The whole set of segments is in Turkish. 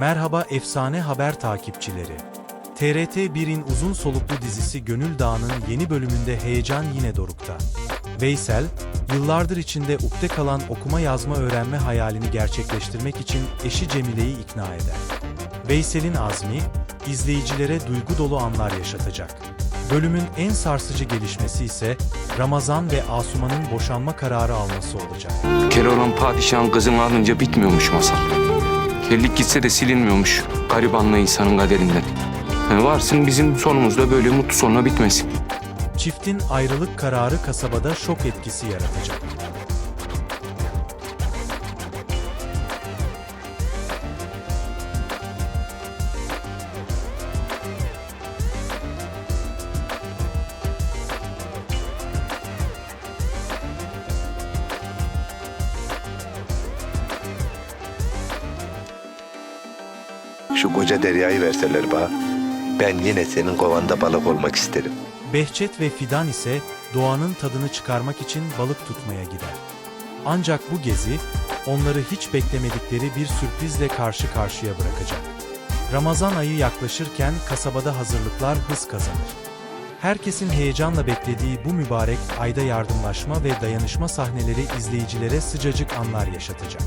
Merhaba efsane haber takipçileri. TRT 1'in uzun soluklu dizisi Gönül Dağı'nın yeni bölümünde heyecan yine dorukta. Veysel, yıllardır içinde ukde kalan okuma yazma öğrenme hayalini gerçekleştirmek için eşi Cemile'yi ikna eder. Veysel'in azmi, izleyicilere duygu dolu anlar yaşatacak. Bölümün en sarsıcı gelişmesi ise Ramazan ve Asuman'ın boşanma kararı alması olacak. Keloğlan padişahın kızını alınca bitmiyormuş masal. Kellik gitse de silinmiyormuş garibanla insanın kaderinden. Yani varsın bizim sonumuzda böyle mutlu sonla bitmesin. Çiftin ayrılık kararı kasabada şok etkisi yaratacak. Şu koca deryayı verseler bana. Ben yine senin kovanda balık olmak isterim. Behçet ve Fidan ise doğanın tadını çıkarmak için balık tutmaya gider. Ancak bu gezi onları hiç beklemedikleri bir sürprizle karşı karşıya bırakacak. Ramazan ayı yaklaşırken kasabada hazırlıklar hız kazanır. Herkesin heyecanla beklediği bu mübarek ayda yardımlaşma ve dayanışma sahneleri izleyicilere sıcacık anlar yaşatacak.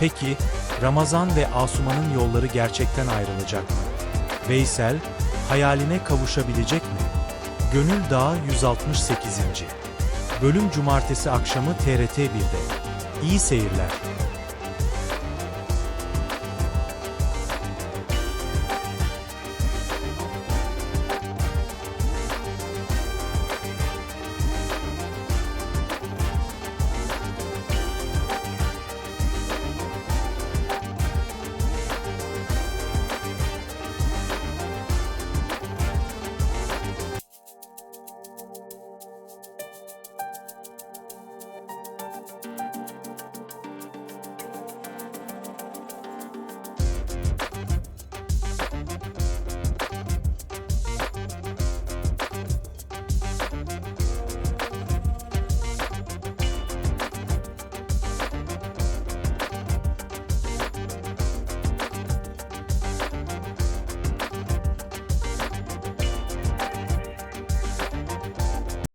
Peki, Ramazan ve Asuman'ın yolları gerçekten ayrılacak mı? Veysel, hayaline kavuşabilecek mi? Gönül Dağı 168. Bölüm Cumartesi akşamı TRT 1'de. İyi seyirler.